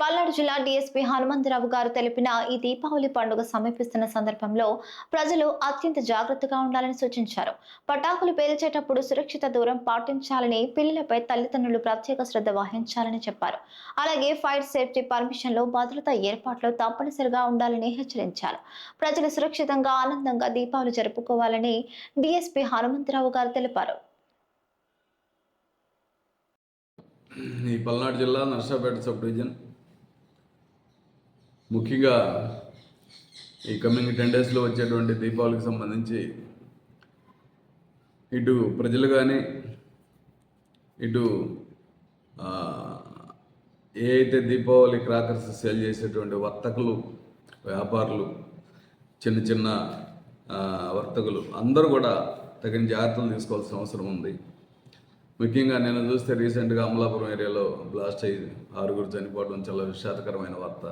పల్నాడు జిల్లా డిఎస్పీ హనుమంతరావు గారు తెలిపిన ఈ దీపావళి పండుగ సమీపిస్తున్న సందర్భంలో ప్రజలు అత్యంత జాగ్రత్తగా ఉండాలని సూచించారు. పటాకులు పేల్చేటప్పుడు సురక్షిత దూరం పాటించాలని పిల్లలపై తల్లిదండ్రులు ప్రత్యేక శ్రద్ధ వహించాలని చెప్పారు. అలాగే ఫైర్ సేఫ్టీ పర్మిషన్లో భద్రతా ఏర్పాట్లు తప్పనిసరిగా ఉండాలని హెచ్చరించారు. ప్రజలు సురక్షితంగా ఆనందంగా దీపావళి జరుపుకోవాలని డిఎస్పీ హనుమంతరావు గారు తెలిపారు. ఈ పల్నాడు జిల్లా నర్సాపేట సబ్ డివిజన్ ముఖ్యంగా ఈ కమింగ్ టెన్ డేస్లో వచ్చేటువంటి దీపావళికి సంబంధించి ఇటు ప్రజలు కానీ ఇటు ఏ అయితే దీపావళి క్రాకర్స్ సేల్ చేసేటువంటి వర్తకులు వ్యాపారులు చిన్న చిన్న వర్తకులు అందరూ కూడా తగిన జాగ్రత్తలు తీసుకోవాల్సిన అవసరం ఉంది. ముఖ్యంగా నేను చూస్తే రీసెంట్గా అమలాపురం ఏరియాలో బ్లాస్ట్ అయ్యి ఆరుగురు చనిపోవడం చాలా విషాదకరమైన వార్త.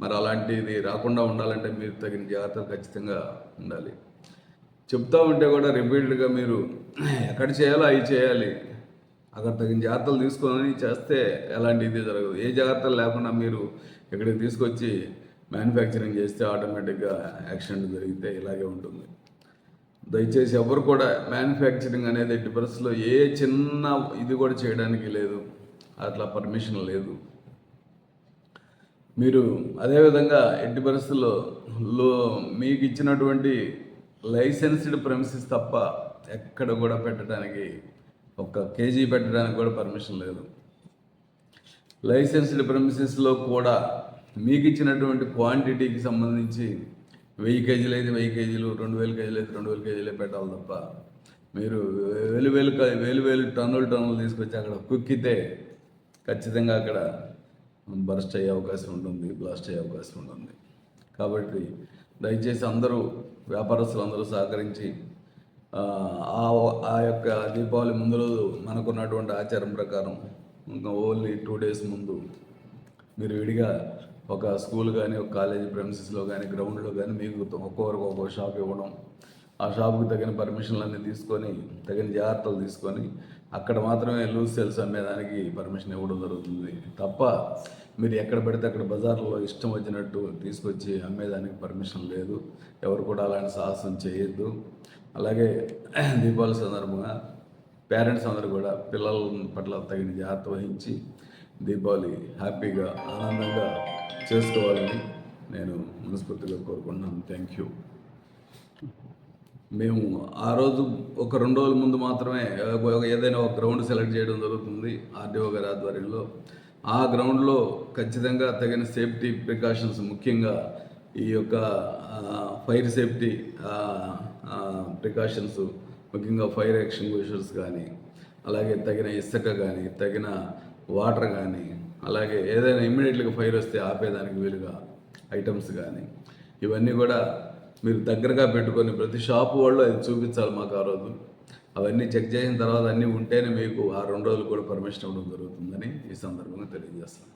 మరి అలాంటిది రాకుండా ఉండాలంటే మీరు తగిన జాగ్రత్తలు ఖచ్చితంగా ఉండాలి. చెప్తా ఉంటే కూడా రిపీటెడ్గా మీరు ఎక్కడ చేయాలో అవి చేయాలి. అక్కడ తగిన జాగ్రత్తలు తీసుకొని చేస్తే ఎలాంటి ఇది జరగదు. ఏ జాగ్రత్తలు లేకుండా మీరు ఇక్కడికి తీసుకొచ్చి మ్యానుఫ్యాక్చరింగ్ చేస్తే ఆటోమేటిక్గా యాక్సిడెంట్ జరిగితే ఇలాగే ఉంటుంది. దయచేసి ఎవరు కూడా మ్యానుఫ్యాక్చరింగ్ అనేది ఎట్టి పరిస్థితుల్లో ఏ చిన్న ఇది కూడా చేయడానికి లేదు. అట్లా పర్మిషన్ లేదు. మీరు అదేవిధంగా ఎట్టి పరిస్థితుల్లో లో మీకు ఇచ్చినటువంటి లైసెన్స్డ్ ప్రమిసెస్ తప్ప ఎక్కడ కూడా పెట్టడానికి ఒక కేజీ పెట్టడానికి కూడా పర్మిషన్ లేదు. లైసెన్స్డ్ ప్రమిసెస్లో కూడా మీకు ఇచ్చినటువంటి క్వాంటిటీకి సంబంధించి వెయ్యి కేజీలు అయితే వెయ్యి కేజీలు రెండు వేల కేజీలు అయితే రెండు వేల కేజీలే పెట్టాలి తప్ప మీరు వేలు వేలు వేలు వేలు టన్నులు టన్నులు తీసుకొచ్చి అక్కడ కుక్కితే ఖచ్చితంగా అక్కడ బరస్ట్ అయ్యే అవకాశం ఉంటుంది బ్లాస్ట్ అయ్యే అవకాశం ఉంటుంది. కాబట్టి దయచేసి అందరూ వ్యాపారస్తులు అందరూ సహకరించి ఆ, ఆ ఆ యొక్క దీపావళి ముందు రోజు మనకున్నటువంటి ఆచారం ప్రకారం ఇంకా ఓన్లీ టూ డేస్ ముందు మీరు విడిగా ఒక స్కూల్ కానీ ఒక కాలేజీ ప్రెమిసెస్లో కానీ గ్రౌండ్లో కానీ మీకు ఒక్కొక్కరికి ఒక్కొక్క షాప్ ఇవ్వడం ఆ షాప్కి తగిన పర్మిషన్లు అన్నీ తీసుకొని తగిన జాగ్రత్తలు తీసుకొని అక్కడ మాత్రమే లూజ్ సేల్స్ అమ్మేదానికి పర్మిషన్ ఇవ్వడం జరుగుతుంది. తప్ప మీరు ఎక్కడ పెడితే అక్కడ బజార్లో ఇష్టం వచ్చినట్టు తీసుకొచ్చి అమ్మేదానికి పర్మిషన్ లేదు. ఎవరు కూడా అలాంటి సాహసం చేయొద్దు. అలాగే దీపావళి సందర్భంగా పేరెంట్స్ అందరూ కూడా పిల్లల పట్ల తగిన జాగ్రత్త వహించి దీపావళి హ్యాపీగా ఆనందంగా చేసుకోవాలని నేను మనస్ఫూర్తిగా కోరుకుంటున్నాను. థ్యాంక్ యూ మేము ఆ రోజు ఒక రెండు రోజుల ముందు మాత్రమే ఒక- ఏదైనా ఒక గ్రౌండ్ సెలెక్ట్ చేయడం జరుగుతుంది ఆర్డీఓ గారి ఆధ్వర్యంలో. ఆ గ్రౌండ్లో ఖచ్చితంగా తగిన సేఫ్టీ ప్రికాషన్స్ ముఖ్యంగా ఈ యొక్క ఫైర్ సేఫ్టీ ప్రికాషన్స్ ముఖ్యంగా ఫైర్ ఎక్స్టింగ్విషర్స్ కానీ అలాగే తగిన ఇసుక కానీ తగిన వాటర్ కానీ అలాగే ఏదైనా ఇమ్మీడియట్గా ఫైర్ వస్తే ఆపేదానికి వీలుగా ఐటమ్స్ కానీ ఇవన్నీ కూడా మీరు దగ్గరగా పెట్టుకొని ప్రతి షాపు వాళ్ళు అది చూపించాలి మాకు ఆ రోజు. అవన్నీ చెక్ చేసిన తర్వాత అన్నీ ఉంటేనే మీకు ఆ రెండు రోజులు కూడా పర్మిషన్ ఇవ్వడం జరుగుతుందని ఈ సందర్భంగా తెలియజేస్తాను